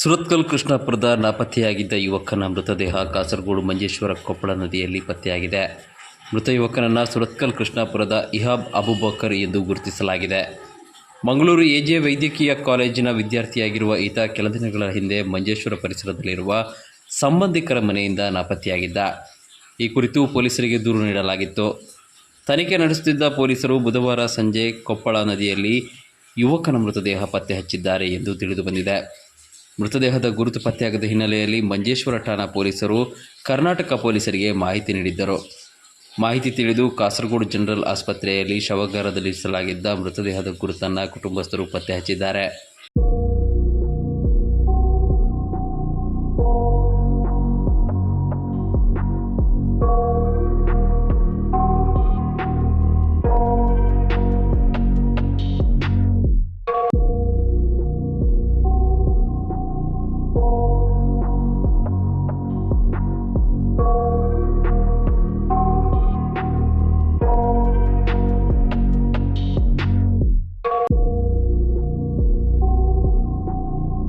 ಸುರತ್ಕಲ್ ಕೃಷ್ಣಾಪುರದ ನಾಪತ್ತೆಯಾಗಿದ್ದ ಯುವಕನ ಮೃತದೇಹ ಕಾಸರಗೋಡು ಮಂಜೇಶ್ವರ ಕೊಪ್ಪಳ ನದಿಯಲ್ಲಿ ಪತ್ತೆಯಾಗಿದೆ. ಮೃತ ಯುವಕನನ್ನು ಸುರತ್ಕಲ್ ಕೃಷ್ಣಾಪುರದ ಇಹಾಬ್ ಅಬುಬಕರ್ ಎಂದು ಗುರುತಿಸಲಾಗಿದೆ. ಮಂಗಳೂರು ಎಜೆ ವೈದ್ಯಕೀಯ ಕಾಲೇಜಿನ ವಿದ್ಯಾರ್ಥಿಯಾಗಿರುವ ಈತ ಕೆಲ ದಿನಗಳ ಹಿಂದೆ ಮಂಜೇಶ್ವರ ಪರಿಸರದಲ್ಲಿರುವ ಸಂಬಂಧಿಕರ ಮನೆಯಿಂದ ನಾಪತ್ತೆಯಾಗಿದ್ದ. ಈ ಕುರಿತು ಪೊಲೀಸರಿಗೆ ದೂರು ನೀಡಲಾಗಿತ್ತು. ತನಿಖೆ ನಡೆಸುತ್ತಿದ್ದ ಪೊಲೀಸರು ಬುಧವಾರ ಸಂಜೆ ಕೊಪ್ಪಳ ನದಿಯಲ್ಲಿ ಯುವಕನ ಮೃತದೇಹ ಪತ್ತೆ ಹಚ್ಚಿದ್ದಾರೆ ಎಂದು ತಿಳಿದುಬಂದಿದೆ ಮೃತದೇಹದ ಗುರುತು ಪತ್ತೆಯಾಗದ ಹಿನ್ನೆಲೆಯಲ್ಲಿ ಮಂಜೇಶ್ವರ ಠಾಣಾ ಪೊಲೀಸರು ಕರ್ನಾಟಕ ಪೊಲೀಸರಿಗೆ ಮಾಹಿತಿ ನೀಡಿದ್ದರು. ಮಾಹಿತಿ ತಿಳಿದು ಕಾಸರಗೋಡು ಜನರಲ್ ಆಸ್ಪತ್ರೆಯಲ್ಲಿ ಶವಗಾರದಲ್ಲಿರಿಸಲಾಗಿದ್ದ ಮೃತದೇಹದ ಗುರುತನ್ನು ಕುಟುಂಬಸ್ಥರು ಪತ್ತೆ ಹಚ್ಚಿದ್ದಾರೆ.